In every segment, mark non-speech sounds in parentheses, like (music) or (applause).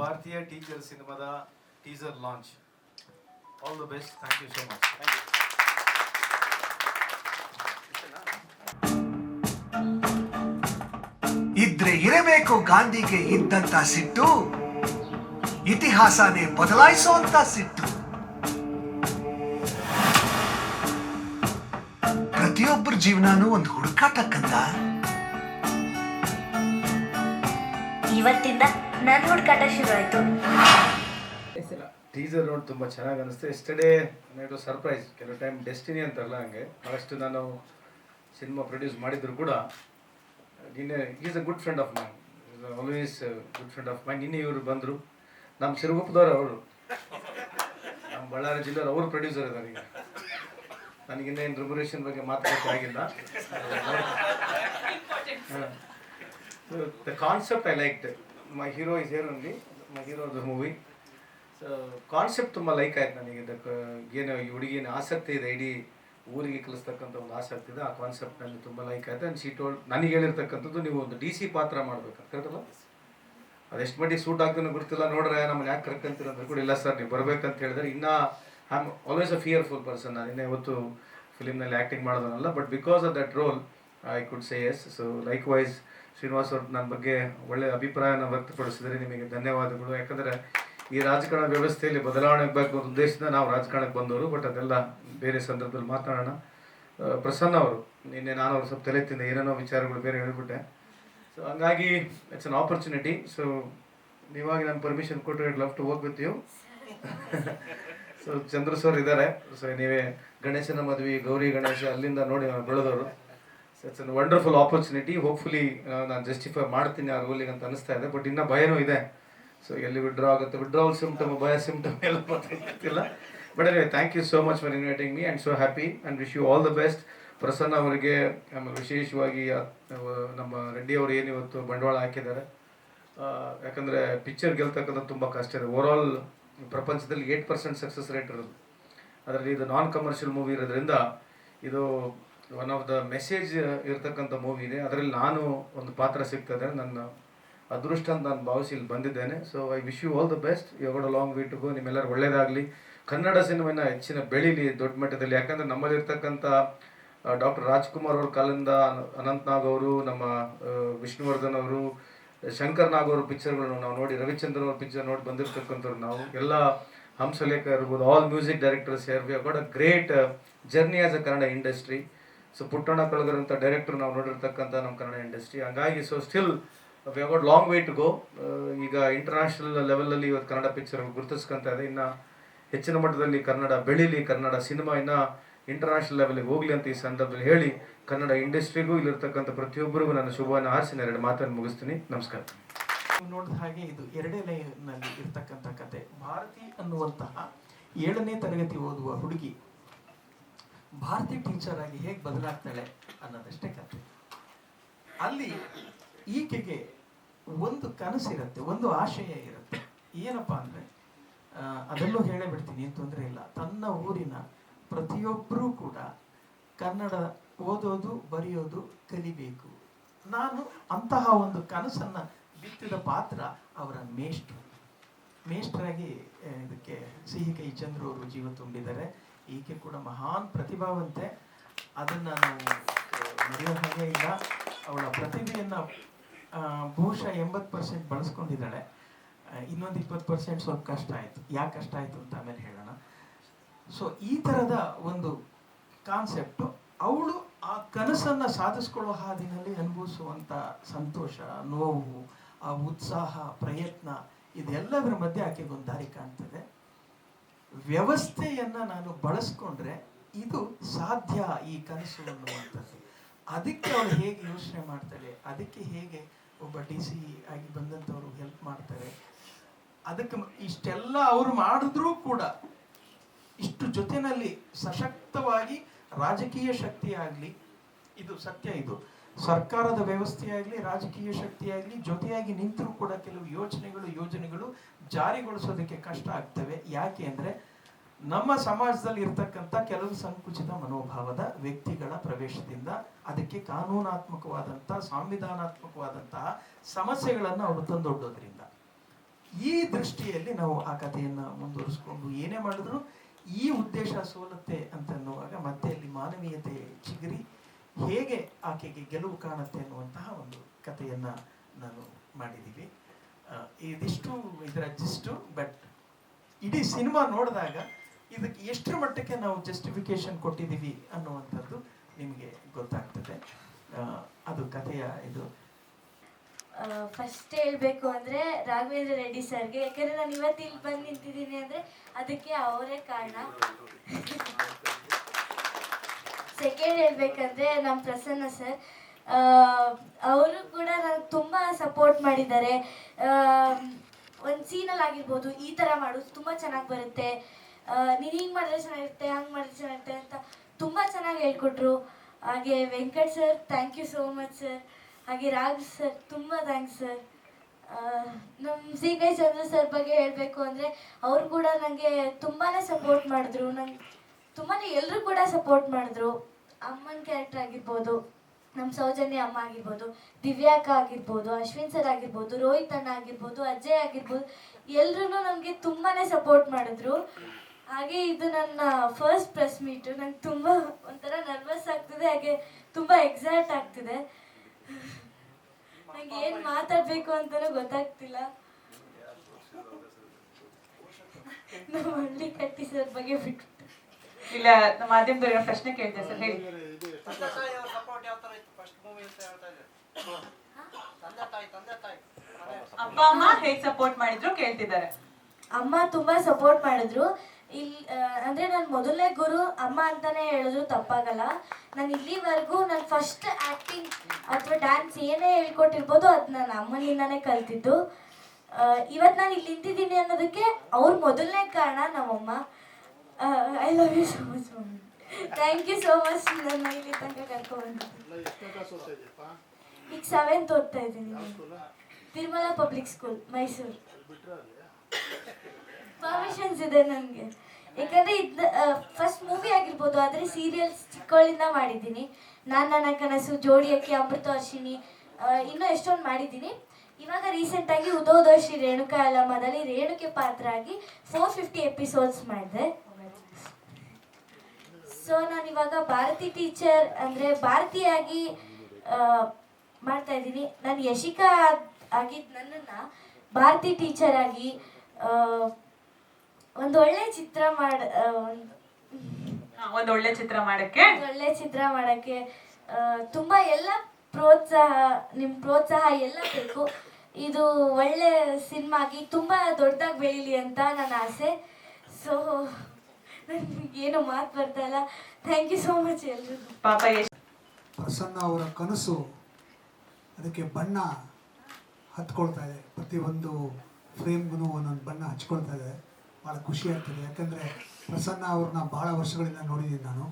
ಭಾರತೀಯ ಟೀಚರ್ ಸಿನಿಮಾದ teaser launch all the best thank you so much ಇದ್ರೆ ಇರಬೇಕು ಗಾಂಧಿಗೆ ಇದ್ದಂತ ಸಿಟ್ಟು ಇತಿಹಾಸನೇ ಬದಲಾಯಿಸುವಂತ ಸಿಟ್ಟು. ಪ್ರತಿಯೊಬ್ಬರ ಜೀವನಾನು ಒಂದು ಹುಡುಕಾಟಕ್ಕಂತ. ಇವತ್ತಿಂದ ನನ್ನ ಹುಡುಕಾಟ ಶುರು ಆಯ್ತು. ಟೀಸರ್ ನೋಡಿ ತುಂಬ ಚೆನ್ನಾಗಿ ಅನಿಸ್ತು. ಎಸ್ಟರ್ಡೇ ನೈಟು ಸರ್ಪ್ರೈಸ್ ಕೆಲವು ಟೈಮ್ ಡೆಸ್ಟಿನಿ ಅಂತಾರಲ್ಲ ಹಂಗೆ. ಭಾಳಷ್ಟು ನಾನು ಸಿನಿಮಾ ಪ್ರೊಡ್ಯೂಸ್ ಮಾಡಿದ್ರು ಕೂಡ ನಿನ್ನೆ is a good friend of mine always good friend of mine ನಿನ್ನೆ ಇವರು ಬಂದರು. ನಮ್ಮ ಸಿರುಗುಪ್ಪದವ್ರು ಅವರು. ನಮ್ಮ ಬಳ್ಳಾರಿ ಜಿಲ್ಲೆಯವ್ರು ಅವರು ಪ್ರೊಡ್ಯೂಸರ್ ಇದ್ದಾರೆ ಈಗ. ನನಗಿನ್ನೇನು ರೆಮ್ಯುರೇಷನ್ ಬಗ್ಗೆ ಮಾತಾಡೋಕ್ಕಾಗಿಲ್ಲ the concept I like my hero is here only my hero the movie so concept ತುಂಬ ಲೈಕ್ ಆಯ್ತು ನನಗೆ. ಇದಕ್ಕೆ ಏನು ಈ ಹುಡುಗಿನ ಆಸಕ್ತಿ ಇದೆ, ಇಡೀ ಊರಿಗೆ ಕಲಿಸ್ತಕ್ಕಂಥ ಒಂದು ಆಸಕ್ತಿ ಇದೆ, ಆ ಕಾನ್ಸೆಪ್ಟ್ನಲ್ಲಿ ತುಂಬ ಲೈಕ್ ಆಯ್ತು. ಆ್ಯಂಡ್ ಟೋಲ್ಡ್ ನನಗೆ ಹೇಳಿರ್ತಕ್ಕಂಥದ್ದು, ನೀವು ಒಂದು ಡಿ ಸಿ ಪಾತ್ರ ಮಾಡ್ಬೇಕು ಕರೆಕ್ಟಲ್ಲ ಅದೆಷ್ಟು ಮಟ್ಟಿಗೆ ಸೂಟ್ ಆಗ್ತಾನೆ ಗೊತ್ತಿಲ್ಲ. ನೋಡ್ರೆ ನಮ್ಮನ್ನ ಯಾಕೆ ಕರ್ಕಂತೀರ ಅಂದ್ರೆ ಕೂಡ ಇಲ್ಲ ಸರ್, ನೀವು ಬರ್ಬೇಕಂತ ಹೇಳಿದ್ರೆ, ಇನ್ನೂ I am always a fearful person ನಾನು ಇನ್ನೇ ಇವತ್ತು ಫಿಲಿಮ್ನಲ್ಲಿ acting ಮಾಡೋದನ್ನಲ್ಲ. But because of that role I could say yes so likewise Srinivas ಅವರು ನನ್ನ ಬಗ್ಗೆ ಒಳ್ಳೆ ಅಭಿಪ್ರಾಯನ ವ್ಯಕ್ತಪಡಿಸಿದರೆ ನಿಮಗೆ ಧನ್ಯವಾದಗಳು. ಯಾಕಂದರೆ ಈ ರಾಜಕಾರಣ ವ್ಯವಸ್ಥೆಯಲ್ಲಿ ಬದಲಾವಣೆ ಆಗಬೇಕು ಅನ್ನೋ ಉದ್ದೇಶದಿಂದ ನಾವು ರಾಜಕಾರಣಕ್ಕೆ ಬಂದವರು, ಬಟ್ ಅದೆಲ್ಲ ಬೇರೆ ಸಂದರ್ಭದಲ್ಲಿ ಮಾತನಾಡೋಣ ಪ್ರಸನ್ನ ಅವರು, ನಿನ್ನೆ ನಾನು ಅವ್ರು ಸ್ವಲ್ಪ ತಲೆ ತಿಂದೆ, ಏನೇನೋ ವಿಚಾರಗಳು ಬೇರೆ ಹೇಳಿಬಿಟ್ಟೆ. ಸೊ ಹಂಗಾಗಿ ಇಟ್ಸ್ ಅನ್ ಆಪರ್ಚುನಿಟಿ ಸೊ ನೀವಾಗಿ ನಾನು ಪರ್ಮಿಷನ್ ಕೊಟ್ಟರೆ I'd love to go with you so Chandra sir ಇದ್ದಾರೆ. ಸೊ ನೀವೇ ಗಣೇಶನ ಮದುವೆ, ಗೌರಿ ಗಣೇಶ ಅಲ್ಲಿಂದ ನೋಡಿ ಬೆಳೆದವರು. It's an wonderful opportunity hopefully ನಾನು ಜಸ್ಟಿಫೈ ಮಾಡ್ತೀನಿ ಆ ರೋಲಿಗೆ ಅಂತ ಅನಿಸ್ತಾ ಇದೆ. ಬಟ್ ಇನ್ನೂ ಭಯನೂ ಇದೆ. ಸೊ ಎಲ್ಲಿ ವಿಡ್ರಾ ಆಗುತ್ತೆ? ವಿಡ್ರಾವಲ್ ಸಿಮ್ಟಮ್ ಭಯ ಸಿಮ್ಟಮ್ ಎಲ್ಲ ಗೊತ್ತಿಲ್ಲ. ಬಟ್ ಅದೇ thank you so much for inviting me and so happy and wish you all the best Prasanna ಅವರಿಗೆ ಆಮೇಲೆ ವಿಶೇಷವಾಗಿ ನಮ್ಮ ರೆಡ್ಡಿ ಅವರು ಏನು ಇವತ್ತು ಬಂಡವಾಳ ಹಾಕಿದ್ದಾರೆ. ಯಾಕಂದರೆ ಯಾಕಂದ್ರೆ ಪಿಕ್ಚರ್ ಗೆಲ್ತಕ್ಕಂಥ ತುಂಬ ಕಷ್ಟ ಇದೆ. ಓವರ್ ಆಲ್ ಪ್ರಪಂಚದಲ್ಲಿ ಏಟ್ ಪರ್ಸೆಂಟ್ ಸಕ್ಸಸ್ ರೇಟ್ ಇರೋದು. ಅದರಲ್ಲಿ ಇದು ನಾನ್ ಕಮರ್ಷಿಯಲ್ ಮೂವಿ ಇರೋದ್ರಿಂದ ಇದು ಒನ್ ಆಫ್ ದ ಮೆಸೇಜ್ ಇರತಕ್ಕಂಥ ಮೂವಿ ಇದೆ. ಅದರಲ್ಲಿ ನಾನು ಒಂದು ಪಾತ್ರ ಸಿಗ್ತದೆ. ನನ್ನ ಅದೃಷ್ಟ ಅಂತ ನಾನು ಭಾವಿಸಿ ಇಲ್ಲಿ ಬಂದಿದ್ದೇನೆ so I wish you all the best ಯೋಗಡ long way go ನಿಮ್ಮೆಲ್ಲರೂ ಒಳ್ಳೇದಾಗಲಿ. ಕನ್ನಡ ಸಿನಿಮಾನ ಹೆಚ್ಚಿನ ಬೆಳೀಲಿ ದೊಡ್ಡ ಮಟ್ಟದಲ್ಲಿ. ಯಾಕಂದರೆ ನಮ್ಮಲ್ಲಿರ್ತಕ್ಕಂಥ ಡಾಕ್ಟರ್ ರಾಜ್ಕುಮಾರ್ ಅವ್ರ ಕಾಲಿಂದ ಅನಂತ್ನಾಗ್ ಅನಂತ್ ನಾಗ್ ಅವರು, ನಮ್ಮ ವಿಷ್ಣುವರ್ಧನ್ ಅವರು, ಶಂಕರ್ ನಾಗ್ ಅವ್ರ ಪಿಕ್ಚರ್ಗಳನ್ನು ನಾವು ನೋಡಿ, ರವಿಚಂದ್ರನ್ ಅವ್ರ ಪಿಕ್ಚರ್ ನೋಡಿ ಬಂದಿರತಕ್ಕಂಥವ್ರು ನಾವು. ಎಲ್ಲ ಹಂಸಲೇಖ ಇರ್ಬೋದು all music directors here we a great journey as a Kannada industry so Puttanna Kanagal ಅಂತ ಡೈರೆಕ್ಟರ್ ನಾವು ನೋಡಿರ್ತಕ್ಕಂಥ ನಮ್ಮ ಕನ್ನಡ ಇಂಡಸ್ಟ್ರಿ ಹಂಗಾಗಿ so still we got long way to go ಈಗ ಇಂಟರ್ನ್ಯಾಷನಲ್ ಲೆವೆಲಲ್ಲಿ ಇವತ್ತು ಕನ್ನಡ ಪಿಕ್ಚರ್ ಗುರುತಿಸ್ಕೊಂತ ಇದೆ. ಇನ್ನು ಹೆಚ್ಚಿನ ಮಟ್ಟದಲ್ಲಿ ಕನ್ನಡ ಬೆಳೀಲಿ, ಕನ್ನಡ ಸಿನಿಮಾ ಇನ್ನು ಇಂಟರ್ನ್ಯಾಷನಲ್ ಲೆವೆಲ್ಗೆ ಹೋಗಲಿ ಅಂತ ಈ ಸಂದರ್ಭದಲ್ಲಿ ಹೇಳಿ ಕನ್ನಡ ಇಂಡಸ್ಟ್ರಿಗೂ ಇಲ್ಲಿರ್ತಕ್ಕಂಥ ಪ್ರತಿಯೊಬ್ಬರಿಗೂ ನಾನು ಶುಭವನ್ನು ಹಾರಿಸಿ ನಾನು ಎರಡು ಮಾತನ್ನು ಮುಗಿಸ್ತೀನಿ. ನಮಸ್ಕಾರ. ನೋಡಿದ ಹಾಗೆ ಇದು ಎರಡೇ ಲೈನ್ನಲ್ಲಿ ಇರ್ತಕ್ಕಂಥ ಕತೆ. ಭಾರತಿ ಅನ್ನುವಂತಹ ಏಳನೇ ತರಗತಿ ಓದುವ ಹುಡುಗಿ ಭಾರತಿ ಟೀಚರ್ ಆಗಿ ಹೇಗೆ ಬದಲಾಗ್ತಾಳೆ ಅನ್ನೋದಷ್ಟೇ ಕತೆ ಅಲ್ಲಿ ಈಕೆಗೆ ಒಂದು ಕನಸಿರುತ್ತೆ ಒಂದು ಆಶಯ ಇರುತ್ತೆ. ಏನಪ್ಪಾ ಅಂದ್ರೆ ಅದಲ್ಲೂ ಹೇಳೇ ಬಿಡ್ತೀನಿ, ಏನು ತೊಂದರೆ ಇಲ್ಲ. ತನ್ನ ಊರಿನ ಪ್ರತಿಯೊಬ್ಬರೂ ಕೂಡ ಕನ್ನಡ ಓದೋದು, ಬರೆಯೋದು ಕಲಿಬೇಕು. ನಾನು ಅಂತಹ ಒಂದು ಕನಸನ್ನ ಬಿತ್ತಿದ ಪಾತ್ರ ಅವರ ಮೇಷ್ಟ್ರು. ಮೇಷ್ಟ್ರಾಗಿ ಇದಕ್ಕೆ ಸಿಹಿ ಕೈ ಚಂದ್ರು ಅವರು ಜೀವ ತುಂಬಿದ್ದಾರೆ. ಈಕೆ ಕೂಡ ಮಹಾನ್ ಪ್ರತಿಭಾವಂತೆ ಅದನ್ನ ನಾವು ಮರೆಯೋ ಹಾಗೆ ಇಲ್ಲ. ಅವಳ ಪ್ರತಿಭೆಯನ್ನು ಬಹುಶಃ ಎಂಬತ್ತು ಪರ್ಸೆಂಟ್ ಬಳಸ್ಕೊಂಡಿದ್ದಾಳೆ. ಇನ್ನೊಂದು ಇಪ್ಪತ್ತು ಪರ್ಸೆಂಟ್ ಸ್ವಲ್ಪ ಕಷ್ಟ ಆಯಿತು. ಯಾಕೆ ಕಷ್ಟ ಆಯಿತು ಅಂತ ಆಮೇಲೆ ಹೇಳೋಣ. ಸೊ ಈ ತರದ ಒಂದು ಕಾನ್ಸೆಪ್ಟ್ ಅವಳು ಆ ಕನಸನ್ನ ಸಾಧಿಸ್ಕೊಳ್ಳೋ ಹಾದಿನಲ್ಲಿ ಅನುಭವಿಸುವಂತ ಸಂತೋಷ, ನೋವು, ಆ ಉತ್ಸಾಹ, ಪ್ರಯತ್ನ, ಇದೆಲ್ಲದರ ಮಧ್ಯೆ ಆಕೆಗೊಂದು ದಾರಿ ಕಾಣ್ತದೆ. ವ್ಯವಸ್ಥೆಯನ್ನ ನಾನು ಬಳಸ್ಕೊಂಡ್ರೆ ಇದು ಸಾಧ್ಯ ಈ ಕನಸು ಅನ್ನುವಂಥದ್ದು. ಅದಕ್ಕೆ ಅವಳು ಹೇಗೆ ಯೋಚನೆ ಮಾಡ್ತಾಳೆ ಅದಕ್ಕೆ ಹೇಗೆ ಒಬ್ಬ ಡಿ ಸಿ ಆಗಿ ಬಂದಂಥವ್ರು ಹೆಲ್ಪ್ ಮಾಡ್ತಾರೆ, ಅದಕ್ಕೆ ಇಷ್ಟೆಲ್ಲ ಅವರು ಮಾಡಿದ್ರೂ ಕೂಡ ಇಷ್ಟು ಜೊತೆನಲ್ಲಿ ಸಶಕ್ತವಾಗಿ ರಾಜಕೀಯ ಶಕ್ತಿ ಆಗಲಿ, ಇದು ಸತ್ಯ ಇದು. ಸರ್ಕಾರದ ವ್ಯವಸ್ಥೆಯಾಗಲಿ, ರಾಜಕೀಯ ಶಕ್ತಿಯಾಗಲಿ, ಜೊತೆಯಾಗಿ ನಿಂತರೂ ಕೂಡ ಕೆಲವು ಯೋಜನೆಗಳು ಯೋಜನೆಗಳು ಜಾರಿಗೊಳಿಸೋದಕ್ಕೆ ಕಷ್ಟ ಆಗ್ತವೆ. ಯಾಕೆ ಅಂದರೆ ನಮ್ಮ ಸಮಾಜದಲ್ಲಿ ಇರ್ತಕ್ಕಂಥ ಕೆಲವು ಸಂಕುಚಿತ ಮನೋಭಾವದ ವ್ಯಕ್ತಿಗಳ ಪ್ರವೇಶದಿಂದ ಅದಕ್ಕೆ ಕಾನೂನಾತ್ಮಕವಾದಂಥ ಸಾಂವಿಧಾನಾತ್ಮಕವಾದಂತಹ ಸಮಸ್ಯೆಗಳನ್ನು ಅವರು ತಂದೊಡ್ಡೋದ್ರಿಂದ. ಈ ದೃಷ್ಟಿಯಲ್ಲಿ ನಾವು ಆ ಕಥೆಯನ್ನು ಮುಂದುವರಿಸ್ಕೊಂಡು ಏನೇ ಮಾಡಿದ್ರು ಈ ಉದ್ದೇಶ ಸೋಲತ್ತೆ ಅಂತನ್ನುವಾಗ ಮತ್ತೆ ಅಲ್ಲಿ ಮಾನವೀಯತೆ ಚಿಗುರಿ ಹೇಗೆ ಆಕೆಗೆ ಗೆಲುವು ಕಾಣುತ್ತೆ ಅನ್ನುವಂತಹ ಒಂದು ಕಥೆಯನ್ನ ನಾನು ಮಾಡಿದ್ದೀವಿ ಇದಿಷ್ಟು ಇದರ ಜಿಸ್ಟು ಬಟ್ ಇಡೀ ಸಿನಿಮಾ ನೋಡಿದಾಗ ಇದಕ್ಕೆ ಎಷ್ಟರ ಮಟ್ಟಕ್ಕೆ ನಾವು ಜಸ್ಟಿಫಿಕೇಶನ್ ಕೊಟ್ಟಿದ್ದೀವಿ ಅನ್ನುವಂಥದ್ದು ನಿಮಗೆ ಗೊತ್ತಾಗ್ತದೆ. ಅದು ಕಥೆಯ ಇದು. ಫಸ್ಟ್ ಹೇಳ್ಬೇಕು ಅಂದ್ರೆ ರಾಘವೇಂದ್ರ ರೆಡ್ಡಿ ಸರ್ಗೆ ಯಾಕಂದ್ರೆ ನಾನು ಇವತ್ತು ಇಲ್ಲಿ ಬಂದು ನಿಂತಿದ್ದೀನಿ ಅಂದ್ರೆ ಅದಕ್ಕೆ ಅವರೇ ಕಾರಣ. (laughs) ಸೆಕೆಂಡ್ ಹೇಳ್ಬೇಕಂದ್ರೆ ನಮ್ಮ ಪ್ರಸನ್ನ ಸರ್. ಅವರು ಕೂಡ ನನಗೆ ತುಂಬ ಸಪೋರ್ಟ್ ಮಾಡಿದ್ದಾರೆ. ಒಂದು ಸೀನಲ್ಲಿ ಆಗಿರ್ಬೋದು, ಈ ಥರ ಮಾಡು ತುಂಬ ಚೆನ್ನಾಗಿ ಬರುತ್ತೆ. ನೀನು ಹಿಂಗೆ ಮಾಡಿದ್ರೆ ಚೆನ್ನಾಗಿರುತ್ತೆ, ಹಂಗೆ ಮಾಡಿದ್ರೆ ಚೆನ್ನಾಗಿರುತ್ತೆ ಅಂತ ತುಂಬ ಚೆನ್ನಾಗಿ ಹೇಳ್ಕೊಟ್ರು. ಹಾಗೆ Venkat sir thank you so much sir ಹಾಗೆ ರಾಜ್ ಸರ್, ತುಂಬ ಥ್ಯಾಂಕ್ಸ್ ಸರ್ ನಮ್ಮ ಸಿ ಕೈ ಚಂದ್ರ ಸರ್ ಬಗ್ಗೆ ಹೇಳಬೇಕು ಅಂದರೆ, ಅವರು ಕೂಡ ನನಗೆ ತುಂಬಾ ಸಪೋರ್ಟ್ ಮಾಡಿದ್ರು. ನಂಗೆ ತುಂಬಾ ಎಲ್ಲರೂ ಕೂಡ ಸಪೋರ್ಟ್ ಮಾಡಿದ್ರು. ಅಮ್ಮನ ಕ್ಯಾರೆಕ್ಟರ್ ಆಗಿರ್ಬೋದು ನಮ್ಮ ಸೌಜನ್ಯ ಅಮ್ಮ ಆಗಿರ್ಬೋದು ದಿವ್ಯಾಕ ಆಗಿರ್ಬೋದು ಅಶ್ವಿನ್ ಸರ್ ಆಗಿರ್ಬೋದು ರೋಹಿತ್ ಅಣ್ಣ ಆಗಿರ್ಬೋದು ಅಜಯ್ ಆಗಿರ್ಬೋದು ಎಲ್ಲರೂ ನನಗೆ ತುಂಬಾ ಸಪೋರ್ಟ್ ಮಾಡಿದ್ರು. ಹಾಗೆ ಇದು ನನ್ನ ಫಸ್ಟ್ ಪ್ರೆಸ್ ಮೀಟು ನಂಗೆ ತುಂಬ ಒಂಥರ ನರ್ವಸ್ ಆಗ್ತಿದೆ ಹಾಗೆ ತುಂಬ ಎಕ್ಸೈಟ್ ಆಗ್ತಿದೆ. ನಂಗೆ ಏನು ಮಾತಾಡಬೇಕು ಅಂತಲೂ ಗೊತ್ತಾಗ್ತಿಲ್ಲ. ನಮ್ಮ ಹಳ್ಳಿ ಕಟ್ಟಿ ಸರ್ ಬಗ್ಗೆ ಬಿಟ್ಟು ಇಲ್ಲ ನಮ್ಮ ಮಾಧ್ಯಮದವ್ರಿಗೆ ಪ್ರಶ್ನೆ ಕೇಳ್ತೇವೆ ಸರ್ ಹೇಳಿ. ತಂದೆ ತಾಯಿಯವ್ರ ಸಪೋರ್ಟ್ ಯಾವ ತರ ಇತ್ತು ಫಸ್ಟ್ ಮೂವಿ ಅಂತ ಹೇಳ್ತಾ ಇದ್ದಾರೆ ತಂದೆ ತಾಯಿ ತಂದೆ ತಾಯಿ. ಅಪ್ಪ ಅಮ್ಮ ಹೇಗೆ ಸಪೋರ್ಟ್ ಮಾಡಿದ್ರು ಕೇಳ್ತಿದ್ದಾರೆ. ಅಮ್ಮ ತುಂಬಾ ಸಪೋರ್ಟ್ ಮಾಡಿದ್ರು. ಇಲ್ಲಿ ಅಂದ್ರೆ ನನ್ನ ಮೊದಲನೇ ಗುರು ಅಮ್ಮ ಅಂತಾನೆ ಹೇಳಿದ್ರು ತಪ್ಪಾಗಲ್ಲ. ನಾನು ಇಲ್ಲಿವರೆಗೂ ನಾನು ಫಸ್ಟ್ ಆಕ್ಟಿಂಗ್ ಅಥವಾ ಡ್ಯಾನ್ಸ್ ಏನೇ ಹೇಳ್ಕೊಟ್ಟಿರ್ಬೋದು ಅದು ನನ್ನ ಅಮ್ಮನಿಂದಾನೇ ಕಲ್ತಿದ್ದು. ಇವತ್ತು ನಾನು ಇಲ್ಲಿ ನಿಂತಿದ್ದೀನಿ ಅನ್ನೋದಕ್ಕೆ ಅವ್ರ ಮೊದಲನೇ ಕಾರಣ ನಮ್ಮಮ್ಮ. I love you so much mummy thank you so much ನನ್ನ ಇಲ್ಲಿ ತನಕ ಕರ್ಕೊಂಡು ಈಗ ಸೆವೆಂತ್ ಓದ್ತಾ ಇದ್ದೀನಿ Tirumala public school Mysuru. Permissions ಇದೆ ನನಗೆ. ಯಾಕಂದರೆ ಇದು ಫಸ್ಟ್ ಮೂವಿ ಆಗಿರ್ಬೋದು ಆದರೆ ಸೀರಿಯಲ್ಸ್ ಚಿಕ್ಕವಳಿಂದ ಮಾಡಿದ್ದೀನಿ. ನಾನು ನನ್ನ ಕನಸು ಜೋಡಿಯಕ್ಕೆ ಅಮೃತ ವರ್ಷಿಣಿ ಇನ್ನೂ ಎಷ್ಟೊಂದು ಮಾಡಿದ್ದೀನಿ. ಇವಾಗ ರೀಸೆಂಟಾಗಿ ಉದೋದೋಶಿ ರೇಣುಕಾ ಅಲಮದಲ್ಲಿ ರೇಣುಕೆ ಪಾತ್ರ ಆಗಿ ಫೋರ್ ಫಿಫ್ಟಿ ಎಪಿಸೋಡ್ಸ್ ಮಾಡಿದೆ. ಸೊ ನಾನು ಇವಾಗ ಭಾರತಿ ಟೀಚರ್ ಅಂದರೆ ಭಾರತಿಯಾಗಿ ಮಾಡ್ತಾ ಇದ್ದೀನಿ. ನಾನು ಯಶಿಕಾ ಆಗಿದ್ದು ನನ್ನನ್ನು ಭಾರತಿ ಟೀಚರ್ ಆಗಿ ಒಂದು ಒಳ್ಳೆ ಚಿತ್ರ ಮಾಡ ಒಂದು ಒಳ್ಳೆ ಚಿತ್ರ ಮಾಡಕ್ಕೆ? ಒಳ್ಳೆ ಚಿತ್ರ ಮಾಡೋಕ್ಕೆ ತುಂಬ ಎಲ್ಲ ಪ್ರೋತ್ಸಾಹ ನಿಮ್ಮ ಪ್ರೋತ್ಸಾಹ ಎಲ್ಲ ಬೇಕು. ಇದು ಒಳ್ಳೆ ಸಿನಿಮಾಗಿ ತುಂಬಾ ತುಂಬ ದೊಡ್ಡದಾಗಿ ಬೆಳೀಲಿ ಅಂತ ನನ್ನ ಆಸೆ. ಸೊ ಏನು ಮಾತು ಬರ್ತಾ ಇಲ್ಲ. ಥ್ಯಾಂಕ್ ಯು ಸೋ ಮಚ್ ಎಲ್ರಿಗೂ. ಪಾಪ ಎಷ್ಟು ಪ್ರಸನ್ನ ಅವರ ಕನಸು ಅದಕ್ಕೆ ಬಣ್ಣ ಹತ್ಕೊಳ್ತಾ ಇದೆ. ಪ್ರತಿಯೊಂದು ಫ್ರೇಮ್ಗೂ ಒಂದೊಂದು ಬಣ್ಣ ಹಚ್ಕೊಳ್ತಾ ಇದೆ. ಭಾಳ ಖುಷಿ ಆಗ್ತದೆ. ಯಾಕಂದರೆ ಪ್ರಸನ್ನ ಅವ್ರನ್ನ ಭಾಳ ವರ್ಷಗಳಿಂದ ನೋಡಿದ್ದೀನಿ ನಾನು.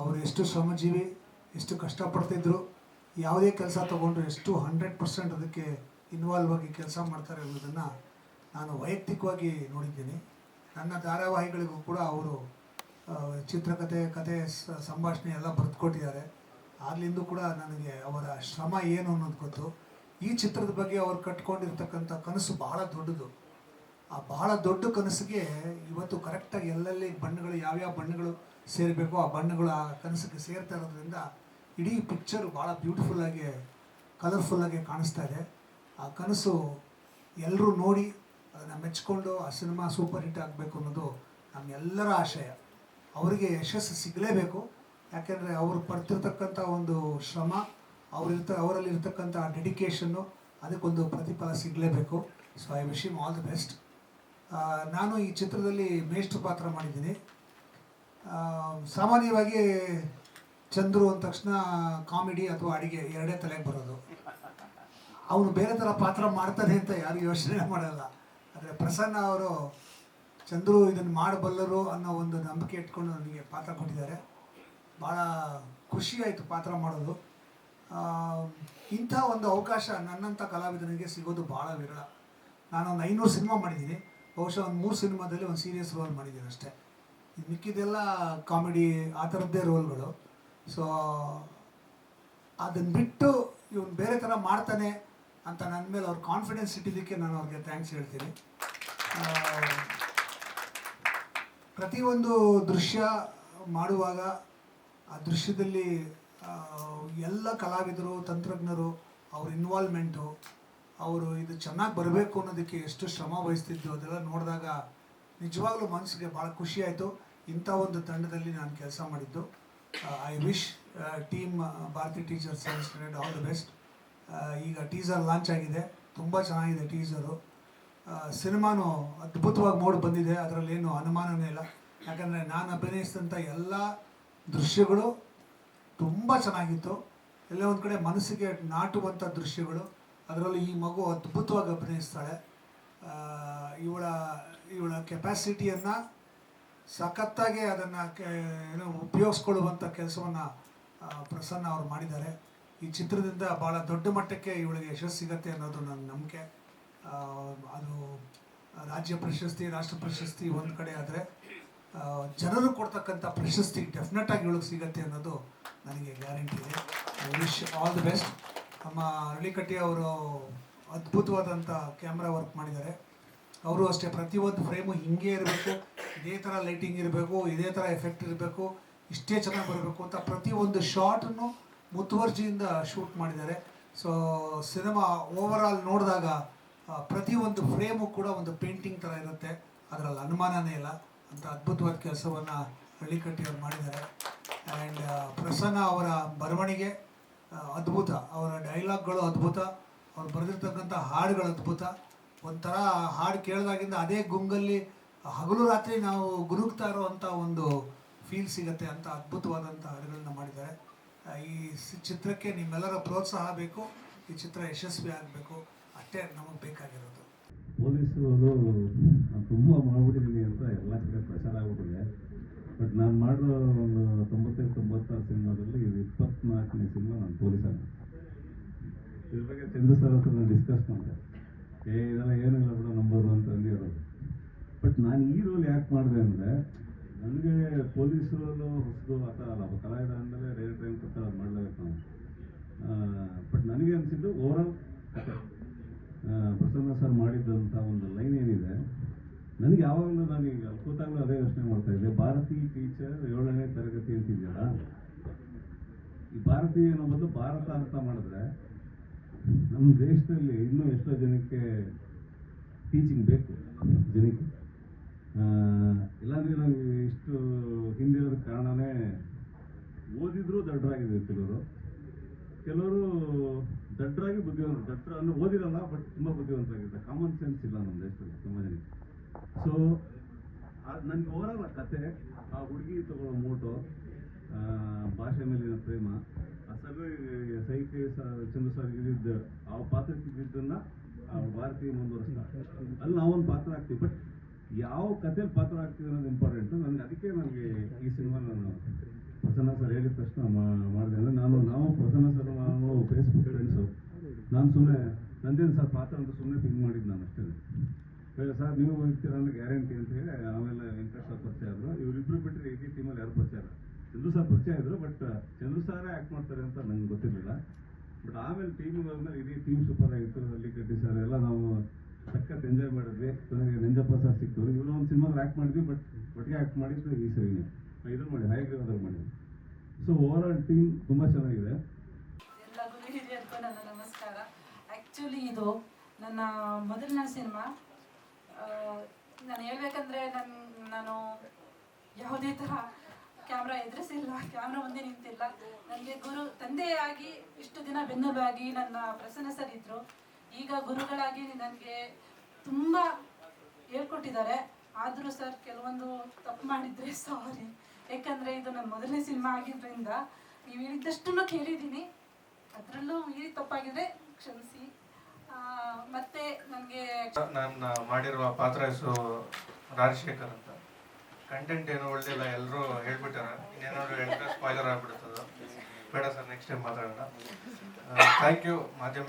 ಅವರು ಎಷ್ಟು ಶ್ರಮಜೀವಿ ಎಷ್ಟು ಕಷ್ಟಪಡ್ತಿದ್ರು ಯಾವುದೇ ಕೆಲಸ ತಗೊಂಡ್ರು ಎಷ್ಟು ಹಂಡ್ರೆಡ್ ಪರ್ಸೆಂಟ್ ಅದಕ್ಕೆ ಇನ್ವಾಲ್ವ್ ಆಗಿ ಕೆಲಸ ಮಾಡ್ತಾರೆ ಅನ್ನೋದನ್ನು ನಾನು ವೈಯಕ್ತಿಕವಾಗಿ ನೋಡಿದ್ದೀನಿ. ನನ್ನ ಧಾರಾವಾಹಿಗಳಿಗೂ ಕೂಡ ಅವರು ಚಿತ್ರಕಥೆ ಕತೆ ಸಂಭಾಷಣೆ ಎಲ್ಲ ಬರೆದುಕೊಟ್ಟಿದ್ದಾರೆ. ಆಗ್ಲಿಂದ ಕೂಡ ನನಗೆ ಅವರ ಶ್ರಮ ಏನು ಅನ್ನೋದು ಗೊತ್ತು. ಈ ಚಿತ್ರದ ಬಗ್ಗೆ ಅವ್ರು ಕಟ್ಕೊಂಡಿರ್ತಕ್ಕಂಥ ಕನಸು ಬಹಳ ದೊಡ್ಡದು. ಆ ಬಹಳ ದೊಡ್ಡ ಕನಸಿಗೆ ಇವತ್ತು ಕರೆಕ್ಟಾಗಿ ಎಲ್ಲೆಲ್ಲಿ ಬಣ್ಣಗಳು, ಯಾವ್ಯಾವ ಬಣ್ಣಗಳು ಸೇರಬೇಕು ಆ ಬಣ್ಣಗಳು ಆ ಕನಸಿಗೆ ಸೇರ್ತಾ ಇರೋದ್ರಿಂದ ಇಡೀ ಪಿಕ್ಚರ್ ಭಾಳ ಬ್ಯೂಟಿಫುಲ್ಲಾಗಿ ಕಲರ್ಫುಲ್ಲಾಗಿ ಕಾಣಿಸ್ತಾ ಇದೆ. ಆ ಕನಸು ಎಲ್ಲರೂ ನೋಡಿ ಮೆಚ್ಕೊಂಡು ಆ ಸಿನಿಮಾ ಸೂಪರ್ ಹಿಟ್ ಆಗಬೇಕು ಅನ್ನೋದು ನಮ್ಮೆಲ್ಲರ ಆಶಯ. ಅವರಿಗೆ ಯಶಸ್ಸು ಸಿಗಲೇಬೇಕು. ಯಾಕೆಂದರೆ ಅವರು ಪಡ್ತಿರ್ತಕ್ಕಂಥ ಒಂದು ಶ್ರಮ ಅವರಿರ್ತ ಅವರಲ್ಲಿ ಇರ್ತಕ್ಕಂಥ ಡೆಡಿಕೇಶನ್ನು ಅದಕ್ಕೊಂದು ಪ್ರತಿಫಲ ಸಿಗಲೇಬೇಕು. So I wish em all the best ನಾನು ಈ ಚಿತ್ರದಲ್ಲಿ ಮೇಷ್ಟ್ರ ಪಾತ್ರ ಮಾಡಿದ್ದೀನಿ. ಸಾಮಾನ್ಯವಾಗಿ ಚಂದ್ರು ಅಂದ ತಕ್ಷಣ ಕಾಮಿಡಿ ಅಥವಾ ಅಡಿಗೆ ಎರಡೇ ತಲೆಗೆ ಬರೋದು. ಅವನು ಬೇರೆ ಥರ ಪಾತ್ರ ಮಾಡ್ತಾನೆ ಅಂತ ಯಾರು ಯೋಚನೆ ಮಾಡಲ್ಲ. ಆದರೆ ಪ್ರಸನ್ನ ಅವರು, ಚಂದ್ರು ಇದನ್ನು ಮಾಡಬಲ್ಲರು ಅನ್ನೋ ಒಂದು ನಂಬಿಕೆ ಇಟ್ಕೊಂಡು ನನಗೆ ಪಾತ್ರ ಕೊಟ್ಟಿದ್ದಾರೆ. ಭಾಳ ಖುಷಿಯಾಯಿತು ಪಾತ್ರ ಮಾಡೋದು. ಇಂಥ ಒಂದು ಅವಕಾಶ ನನ್ನಂಥ ಕಲಾವಿದನಿಗೆ ಸಿಗೋದು ಭಾಳ ವಿರಳ. ನಾನು ಒಂದು ಐನೂರು ಸಿನಿಮಾ ಮಾಡಿದ್ದೀನಿ. ಬಹುಶಃ ಒಂದು ಮೂರು ಸಿನಿಮಾದಲ್ಲಿ ಒಂದು ಸೀರಿಯಸ್ ರೋಲ್ ಮಾಡಿದ್ದೀನಿ ಅಷ್ಟೇ. ಇದು ಮಿಕ್ಕಿದೆಲ್ಲ ಕಾಮಿಡಿ, ಆ ಥರದ್ದೇ ರೋಲ್ಗಳು ಸೊ ಅದನ್ನು ಬಿಟ್ಟು ಇವನು ಬೇರೆ ಥರ ಮಾಡ್ತಾನೆ ಅಂತ ನನ್ನ ಮೇಲೆ ಅವ್ರ ಕಾನ್ಫಿಡೆನ್ಸ್ ಇಟ್ಟಿದ್ದಕ್ಕೆ ನಾನು ಅವ್ರಿಗೆ ಥ್ಯಾಂಕ್ಸ್ ಹೇಳ್ತೀನಿ. ಪ್ರತಿಯೊಂದು ದೃಶ್ಯ ಮಾಡುವಾಗ ಆ ದೃಶ್ಯದಲ್ಲಿ ಎಲ್ಲ ಕಲಾವಿದರು, ತಂತ್ರಜ್ಞರು, ಅವ್ರ ಇನ್ವಾಲ್ವ್ಮೆಂಟು ಅವರು ಇದು ಚೆನ್ನಾಗಿ ಬರಬೇಕು ಅನ್ನೋದಕ್ಕೆ ಎಷ್ಟು ಶ್ರಮ ವಹಿಸ್ತಿದ್ದು ಅದೆಲ್ಲ ನೋಡಿದಾಗ ನಿಜವಾಗ್ಲೂ ಮನಸ್ಸಿಗೆ ಭಾಳ ಖುಷಿ ಆಯಿತು. ಇಂಥ ಒಂದು ತಂಡದಲ್ಲಿ ನಾನು ಕೆಲಸ ಮಾಡಿದ್ದು. I wish team Bharathi teachers all the best ಈಗ ಟೀಸರ್ ಲಾಂಚ್ ಆಗಿದೆ. ತುಂಬ ಚೆನ್ನಾಗಿದೆ ಟೀಸರು ಸಿನಿಮಾನು ಅದ್ಭುತವಾಗಿ ಮೂಡಿ ಬಂದಿದೆ. ಅದರಲ್ಲೇನು ಅನುಮಾನವೇ ಇಲ್ಲ. ಯಾಕಂದರೆ ನಾನು ಅಭಿನಯಿಸಿದಂಥ ಎಲ್ಲ ದೃಶ್ಯಗಳು ತುಂಬ ಚೆನ್ನಾಗಿತ್ತು. ಎಲ್ಲ ಒಂದು ಕಡೆ ಮನಸ್ಸಿಗೆ ನಾಟುವಂಥ ದೃಶ್ಯಗಳು. ಅದರಲ್ಲೂ ಈ ಮಗು ಅದ್ಭುತವಾಗಿ ಅಭಿನಯಿಸ್ತಾಳೆ. ಇವಳ ಇವಳ ಕೆಪ್ಯಾಸಿಟಿಯನ್ನು ಸಖತ್ತಾಗಿ ಅದನ್ನು ಏನು ಉಪಯೋಗಿಸ್ಕೊಳ್ಳುವಂಥ ಕೆಲಸವನ್ನು ಪ್ರಸನ್ನ ಅವರು ಮಾಡಿದ್ದಾರೆ. ಈ ಚಿತ್ರದಿಂದ ಭಾಳ ದೊಡ್ಡ ಮಟ್ಟಕ್ಕೆ ಇವಳಿಗೆ ಯಶಸ್ಸು ಸಿಗತ್ತೆ ಅನ್ನೋದು ನನ್ನ ನಂಬಿಕೆ. ಅದು ರಾಜ್ಯ ಪ್ರಶಸ್ತಿ, ರಾಷ್ಟ್ರ ಪ್ರಶಸ್ತಿ ಒಂದು ಕಡೆ ಆದರೆ ಜನರು ಕೊಡ್ತಕ್ಕಂಥ ಪ್ರಶಸ್ತಿ ಡೆಫಿನೆಟ್ ಆಗಿ ಇವಳಿಗೆ ಸಿಗತ್ತೆ ಅನ್ನೋದು ನನಗೆ ಗ್ಯಾರಂಟಿ ಇದೆ. I wish all the best ನಮ್ಮ ಅರಳಿಕಟ್ಟಿ ಅವರು ಅದ್ಭುತವಾದಂಥ ಕ್ಯಾಮ್ರಾ ವರ್ಕ್ ಮಾಡಿದ್ದಾರೆ. ಅವರು ಅಷ್ಟೇ, ಪ್ರತಿಯೊಂದು ಫ್ರೇಮು ಹಿಂಗೆ ಇರಬೇಕು, ಇದೇ ಥರ ಲೈಟಿಂಗ್ ಇರಬೇಕು, ಇದೇ ಥರ ಎಫೆಕ್ಟ್ ಇರಬೇಕು, ಇಷ್ಟೇ ಚೆನ್ನಾಗಿ ಬರಬೇಕು ಅಂತ ಪ್ರತಿಯೊಂದು ಶಾರ್ಟನ್ನು ಮುತುವರ್ಜಿಯಿಂದ ಶೂಟ್ ಮಾಡಿದ್ದಾರೆ. ಸೊ ಸಿನಿಮಾ ಓವರಾಲ್ ನೋಡಿದಾಗ ಪ್ರತಿಯೊಂದು ಫ್ರೇಮು ಕೂಡ ಒಂದು ಪೇಂಟಿಂಗ್ ಥರ ಇರುತ್ತೆ. ಅದರಲ್ಲಿ ಅನುಮಾನನೇ ಇಲ್ಲ. ಅಂತ ಅದ್ಭುತವಾದ ಕೆಲಸವನ್ನು ಹಳ್ಳಿಕಟ್ಟಿ ಕಟ್ಟಿಯವರು ಮಾಡಿದ್ದಾರೆ. ಆ್ಯಂಡ್ ಪ್ರಸನ್ನ ಅವರ ಬರವಣಿಗೆ ಅದ್ಭುತ. ಅವರ ಡೈಲಾಗ್ಗಳು ಅದ್ಭುತ. ಅವ್ರು ಬರೆದಿರ್ತಕ್ಕಂಥ ಹಾಡುಗಳು ಅದ್ಭುತ. ಒಂಥರ ಹಾಡು ಕೇಳಿದಾಗಿಂದ ಅದೇ ಗುಂಗಲ್ಲಿ ಹಗಲು ರಾತ್ರಿ ನಾವು ಗುರುಗ್ತಾ ಇರೋವಂಥ ಒಂದು ಫೀಲ್ ಸಿಗುತ್ತೆ ಅಂತ ಅದ್ಭುತವಾದಂಥ ಹಾಡುಗಳನ್ನ ಮಾಡಿದ್ದಾರೆ. ಈ ಚಿತ್ರಕ್ಕೆ ನಿಮ್ಮೆಲ್ಲರ ಪ್ರೋತ್ಸಾಹ ಬೇಕು, ಈ ಚಿತ್ರ ಯಶಸ್ವಿ ಆಗಬೇಕು, ಅಷ್ಟೇ ನಮಗೆ ಬೇಕಾಗಿರೋದು. ಪೊಲೀಸರು ತುಂಬ ಮಾಡ್ಬಿಟ್ಟಿದ್ದೀನಿ ಅಂತ ಎಲ್ಲ ಕಡೆ ಪ್ರಚಾರ ಆಗ್ಬಿಟ್ಟಿದೆ. ಬಟ್ ನಾನು ಮಾಡಿರೋ ಒಂದು ತೊಂಬತ್ತೈದು ತೊಂಬತ್ತಾರು ಸಿನಿಮಾದಲ್ಲಿ ಇದು ಇಪ್ಪತ್ನಾಲ್ಕನೇ ಸಿನಿಮಾ ನಾನು ಪೊಲೀಸ್ ಆಗ ಇದ್ರ ಬಗ್ಗೆ ಚಂದ್ರ ಸರ್ ಹತ್ರ ನಾನು ಡಿಸ್ಕಸ್ ಮಾಡಿದೆ. ಏ, ಇದೆಲ್ಲ ಏನಿಲ್ಲ ಬಿಡೋ ನಂಬರು ಅಂತ ಅಂದಿರೋದು. ಬಟ್ ನಾನು ಈ ರೋಲ್ ಯಾಕೆ ಮಾಡಿದೆ ಅಂದರೆ ನನಗೆ ಪೊಲೀಸ್ ರೋಲು ಹೊಸದು ಆ ಥರ ಅಲ್ಲ ಕಲಾವಿದ ಅಂದಮೇಲೆ ಡೈರೆಕ್ಟ್ ಟೈಮ್ ಕೊಡ್ತಾರೆ ಅದು ಮಾಡಲೇಬೇಕು ನಾವು. ಬಟ್ ನನಗೆ ಅನಿಸಿದ್ದು ಓವರಾಲ್ ಪ್ರಸನ್ನ ಸರ್ ಮಾಡಿದ್ದಂಥ ಒಂದು ಲೈನ್ ಏನಿದೆ, ನನಗೆ ಯಾವಾಗಲೂ ನಾನೀಗ ಕೂತಾಗಲೂ ಅದೇ ಯೋಚನೆ ಮಾಡ್ತಾ ಇದ್ದೆ. ಭಾರತೀಯ ಟೀಚರ್ ಏಳನೇ ತರಗತಿ ಅಂತಿದೆಯಲ್ಲ? ಈ ಭಾರತೀಯ ಅನ್ನೋ ಭಾರತ ಅಂತ ಮಾಡಿದ್ರೆ ನಮ್ಮ ದೇಶದಲ್ಲಿ ಇನ್ನೂ ಎಷ್ಟೋ ಜನಕ್ಕೆ ಟೀಚಿಂಗ್ ಬೇಕು, ಜನಕ್ಕೆ. ಇಲ್ಲಾಂದ್ರೆ ನಾವು ಇಷ್ಟು ಹಿಂದಿರೋದ ಕಾರಣನೇ ಓದಿದ್ರು ದಡ್ಡರಾಗಿದೆ ಕೆಲವರು. ಕೆಲವರು ದಡ್ಡರಾಗಿ ಬುದ್ಧಿವಂತ ದಡ್ಡರ ಅಂದ್ರೆ ಓದಿರಲ್ಲ ಬಟ್ ತುಂಬ ಬುದ್ಧಿವಂತರಾಗಿರ್ತಾರೆ ಕಾಮನ್ ಸೆನ್ಸ್ ಇಲ್ಲ ನಮ್ಮ ದೇಶದಲ್ಲಿ ತುಂಬ ಜನಕ್ಕೆ ಸೊ ನನಗೆ ಓವರಾಲ್ ಆ ಕತೆ, ಆ ಹುಡುಗಿ ತಗೊಳ್ಳೋ ಮೋಟು ಭಾಷೆ ಮೇಲಿನ ಪ್ರೇಮ, ಆ ಸರ್ ಸೈಕೆ ಚಂದ್ರ ಸರ್ ಇದ್ದಿದ್ದ ಆ ಪಾತ್ರಕ್ಕೆ ಇದ್ದಿದ್ದನ್ನ ಆ ಭಾರತೀಯ ಮುಂದುವರಿಸ್ತಾರೆ ಅಲ್ಲಿ ನಾವೊಂದು ಪಾತ್ರ ಆಗ್ತೀವಿ ಬಟ್ ಯಾವ ಕಥೆ ಪಾತ್ರ ಆಗ್ತೀವಿ ಅನ್ನೋದು ಇಂಪಾರ್ಟೆಂಟ್ ನನಗೆ ಅದಕ್ಕೆ ನನಗೆ ಈ ಸಿನಿಮಾ ನಾನು ಪ್ರಸನ್ನ ಸರ್ ಹೇಳಿದ ತಕ್ಷಣ ಮಾಡಿದೆ. ಅಂದರೆ ನಾನು, ನಾವು ಪ್ರಸನ್ನ ಸರ್ ನಾನು ಫೇಸ್ಬುಕ್ ಫ್ರೆಂಡ್ಸು ನಾನು ಸುಮ್ಮನೆ ನಂದೇನು ಸರ್ ಪಾತ್ರ ಅಂತ ಸುಮ್ಮನೆ ಥಿಂಕ್ ಮಾಡಿದ್ದು ನಾನು ಅಷ್ಟೇ. ಸರ್ ನೀವು ಹೋಗ್ತೀರಾ ಅಂದ್ರೆ ಗ್ಯಾರಂಟಿ ಅಂತ ಹೇಳಿ, ಆಮೇಲೆ ವೆಂಕಟೇಶ್ ಸರ್ ಪರಿಚಯ ಆದರು. ಇವರಿಬ್ರು ಬಿಟ್ಟರೆ ಇಡೀ ಟೀಮಲ್ಲಿ ಯಾರು ಪರಿಚಯ ಚಂದ್ರು ಸರ್ ಪರಿಚಯ ಇದ್ರು ಬಟ್ ಚಂದ್ರು ಸಾರೇ ಆ್ಯಕ್ಟ್ ಮಾಡ್ತಾರೆ ಅಂತ ನಂಗೆ ಗೊತ್ತಿರಲಿಲ್ಲ. ಬಟ್ ಆಮೇಲೆ ಟೀಮಿಗೆ ಹೋದ್ಮೇಲೆ ಇಡೀ ಟೀಮ್ ಸೂಪರ್ ಆಗಿತ್ತು. ಅಲ್ಲಿ ಕಟ್ಟಿ ಸರ್ ಎಲ್ಲ ನಾವು ಸಖತ್ ಎಂಜಾಯ್ ಮಾಡಿದ್ವಿ. ನನಗೆ ನಂಜಪ್ಪ ಸರ್ ಸಿಕ್ತು ಇವರು ಒಂದು ಸಿನಿಮಾದಲ್ಲಿ ಆ್ಯಕ್ಟ್ ಮಾಡಿದ್ವಿ ಬಟ್ ಒಟ್ಟಿಗೆ ಆ್ಯಕ್ಟ್ ಮಾಡಿದ್ದು ಈ ಸರಿನೇ ಇದ್ರ ಮಾಡಿ ಹೈಗ್ರಹದಲ್ಲಿ ಮಾಡಿ ಸೊ ಓವರ್ ಆಲ್ ಟೀಮ್ ತುಂಬ ಚೆನ್ನಾಗಿದೆ. ಎಲ್ಲ ಗುರು ಹಿರಿಯರಿಗೂ ನನ್ನ ನಮಸ್ಕಾರ. ಆ್ಯಕ್ಚುಲಿ ಇದು ನನ್ನ ಮೊದಲನೇ ಸಿನಿಮಾ. ನಾನು ಹೇಳ್ಬೇಕಂದ್ರೆ ನನ್ನ ನಾನು ಯಾವುದೇ ಥರ ಕ್ಯಾಮ್ರಾ ಎದುರಿಸಿಲ್ಲ ಕ್ಯಾಮ್ರಾ ಮುಂದೆ ನಿಂತಿಲ್ಲ. ನನಗೆ ಗುರು ತಂದೆಯಾಗಿ ಇಷ್ಟು ದಿನ ಬೆನ್ನೆಲುಬಾಗಿ ನನ್ನ ಪ್ರಸನ್ನ ಸರ್ ಈಗ ಗುರುಗಳಾಗಿ ನನಗೆ ತುಂಬ ಹೇಳ್ಕೊಟ್ಟಿದ್ದಾರೆ. ಆದರೂ ಸರ್ ಕೆಲವೊಂದು ತಪ್ಪು ಮಾಡಿದರೆ ಸಾರಿ ಯಾಕಂದರೆ ಇದು ನನ್ನ ಮೊದಲನೇ ಸಿನಿಮಾ ಆಗಿದ್ದರಿಂದ ನೀವು ಹೇಳಿದ್ದಷ್ಟನ್ನು ಕೇಳಿದ್ದೀನಿ. ಅದರಲ್ಲೂ ಈ ತಪ್ಪಾಗಿದ್ರೆ ಕ್ಷಮಿಸಿ. ಮತ್ತೆ ನನಗೆ ನಾನು ಮಾಡಿರುವ ಪಾತ್ರ ಹೆಸರು ರಾಜಶೇಖರ್ ಅಂತ. ಕಂಟೆಂಟ್ ಏನು ಒಳ್ಳೆದಿಲ್ಲ ಎಲ್ಲರೂ ಹೇಳ್ಬಿಟ್ಟಾರ. ಇನ್ನೇನಾದ್ರು ಹೇಳಿದ್ರೆ ಸ್ಪಾಯ್ಲರ್ ಆಗ್ಬಿಡ್ತದ. ಬೇಡ ಸರ್ ನೆಕ್ಸ್ಟ್ ಟೈಮ್ ಮಾತಾಡೋಣ. ಥ್ಯಾಂಕ್ ಯು ಮಾಧ್ಯಮ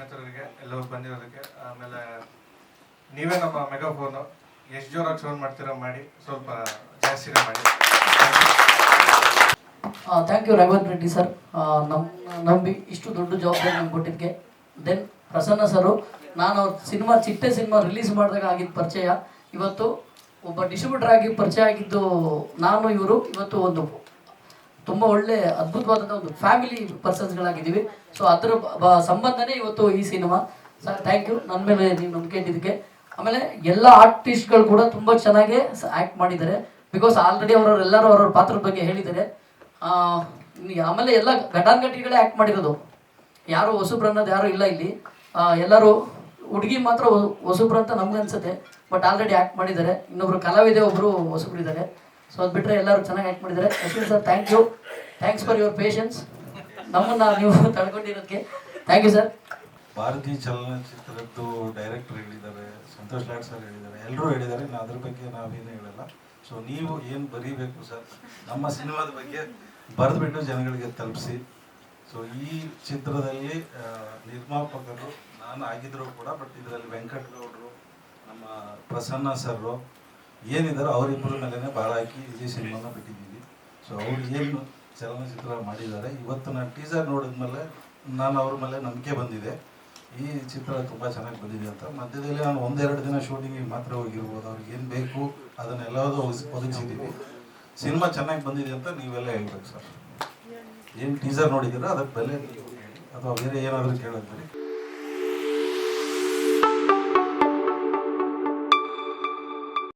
ಎಲ್ಲರೂ ಬಂದಿರೋದಕ್ಕೆ. ಆಮೇಲೆ ನೀವೇ ನಮ್ಮ ಮೆಗಾಫೋನು ಎಷ್ಟು ಜೋರಾಗಿ ಸೌಂಡ್ ಮಾಡ್ತೀರಾ ಮಾಡಿ, ಸ್ವಲ್ಪ ಜಾಸ್ತಿನೇ ಮಾಡಿ. Thank you Revanth Reddy sir. ನಮ್ಮ ನಂಬಿ ಇಷ್ಟು ದೊಡ್ಡ ಜವಾಬ್ದಾರಿ ನಮ್ಗೆ ಕೊಟ್ಟಿದ್ದಕ್ಕೆ ದೆನ್ ಪ್ರಸನ್ನ ಸರು, ನಾನು ಅವ್ರ ಸಿನಿಮಾ, ಚಿಟ್ಟೆ ಸಿನಿಮಾ ರಿಲೀಸ್ ಮಾಡಿದಾಗ ಆಗಿದ್ದ ಪರಿಚಯ. ಇವತ್ತು ಒಬ್ಬ ಡಿಸ್ಟ್ರಿಬ್ಯೂಟರ್ ಆಗಿ ಪರಿಚಯ ಆಗಿದ್ದು ನಾನು, ಇವರು, ಇವತ್ತು ಒಂದು ತುಂಬ ಒಳ್ಳೆ ಅದ್ಭುತವಾದಂಥ ಒಂದು ಫ್ಯಾಮಿಲಿ ಪರ್ಸನ್ಸ್ಗಳಾಗಿದ್ದೀವಿ ಸೊ ಅದರ ಸಂಬಂಧನೇ ಇವತ್ತು ಈ ಸಿನಿಮಾ ಸರ್ ಥ್ಯಾಂಕ್ ಯು ನನ್ನ ಮೇಲೆ ನೀವು ನಂಬಿಕೆ ಇಟ್ಟಿದ್ದಕ್ಕೆ ಆಮೇಲೆ ಎಲ್ಲ ಆರ್ಟಿಸ್ಟ್ಗಳು ಕೂಡ ತುಂಬ ಚೆನ್ನಾಗಿ ಆ್ಯಕ್ಟ್ ಮಾಡಿದ್ದಾರೆ. ಬಿಕಾಸ್ ಆಲ್ರೆಡಿ ಅವರವ್ರು ಎಲ್ಲರೂ ಅವರವ್ರ ಪಾತ್ರದ ಬಗ್ಗೆ ಹೇಳಿದ್ದಾರೆ. ಆಮೇಲೆ ಎಲ್ಲ ಘಟಾನ್ಘಟಿಗಳೇ ಆ್ಯಕ್ಟ್ ಮಾಡಿರೋದು. ಯಾರು ಹೊಸಬ್ರು ಅನ್ನೋದು ಯಾರು ಇಲ್ಲ ಇಲ್ಲಿ. ಎಲ್ಲರೂ ಹುಡುಗಿ ಮಾತ್ರ ಹೊಸಬ್ರು ಅಂತ ನಮ್ಗೆ ಅನ್ಸುತ್ತೆ. ಬಟ್ ಆಲ್ರೆಡಿ ಆ್ಯಕ್ಟ್ ಮಾಡಿದ್ದಾರೆ. ಇನ್ನೊಬ್ರು ಕಲಾವಿದೆ ಒಬ್ಬರು ಹೊಸಬ್ರು ಇದ್ದಾರೆ ಸೊ ಅದು ಬಿಟ್ಟರೆ ಎಲ್ಲರೂ ಚೆನ್ನಾಗಿ ಆ್ಯಕ್ಟ್ ಮಾಡಿದ್ದಾರೆ. Ashwin sir thank you thanks for your patience ನಮ್ಮನ್ನು ನೀವು (laughs) ತಡ್ಕೊಂಡಿರೋದಕ್ಕೆ ಥ್ಯಾಂಕ್ ಯು ಸರ್ ಭಾರತೀಯ ಚಲನಚಿತ್ರದ್ದು ಡೈರೆಕ್ಟರ್ ಹೇಳಿದ್ದಾರೆ, ಸಂತೋಷ್ ಲಾಡ್ ಸರ್ ಹೇಳಿದ್ದಾರೆ ಎಲ್ಲರೂ ಹೇಳಿದ್ದಾರೆ. ನಾನು ಅದ್ರ ಬಗ್ಗೆ ನಾವೇನು ಹೇಳಲ್ಲ. ಸೊ ನೀವು ಏನು ಬರೀಬೇಕು ಸರ್ ನಮ್ಮ ಸಿನಿಮಾದ ಬಗ್ಗೆ ಬರೆದ್ಬಿಟ್ಟು ಜನಗಳಿಗೆ ತಲುಪಿಸಿ. ಸೊ ಈ ಚಿತ್ರದಲ್ಲಿ ನಿರ್ಮಾಪಕರು ನಾನು ಆಗಿದ್ರು ಕೂಡ ಬಟ್ ಇದರಲ್ಲಿ ವೆಂಕಟಗೌಡರು, ನಮ್ಮ ಪ್ರಸನ್ನ ಸರ್ರು ಏನಿದಾರೋ ಅವರಿಬ್ಬರ ಮೇಲೆ ಭಾರ ಹಾಕಿ ವಿಜಯ್ ಸಿನಿಮಾನ ಬಿಟ್ಟಿದ್ದೀವಿ. ಸೊ ಅವ್ರು ಏನು ಚಲನಚಿತ್ರ ಮಾಡಿದ್ದಾರೆ, ಇವತ್ತು ನಾನು ಟೀಸರ್ ನೋಡಿದ್ಮೇಲೆ ನಾನು ಅವ್ರ ಮೇಲೆ ನಂಬಿಕೆ ಬಂದಿದೆ. ಈ ಚಿತ್ರ ತುಂಬ ಚೆನ್ನಾಗಿ ಬಂದಿದೆ ಅಂತ. ಮಧ್ಯದಲ್ಲಿ ನಾನು ಒಂದೆರಡು ದಿನ ಶೂಟಿಂಗಿಗೆ ಮಾತ್ರ ಹೋಗಿರ್ಬೋದು. ಅವ್ರಿಗೆ ಏನು ಬೇಕು ಅದನ್ನೆಲ್ಲದೂ ಒದಗಿಸ್, ಒದಗಿಸಿದ್ದೀವಿ. ಸಿನಿಮಾ ಚೆನ್ನಾಗಿ ಬಂದಿದೆ ಅಂತ ನೀವೆಲ್ಲ ಹೇಳ್ಬೇಕು ಸರ್. ಏನು ಟೀಸರ್ ನೋಡಿದ್ದೀರಾ? ಅದಕ್ಕೆ ಬೆಲೆ, ಅಥವಾ ಬೇರೆ ಏನಾದರೂ ಕೇಳೋದು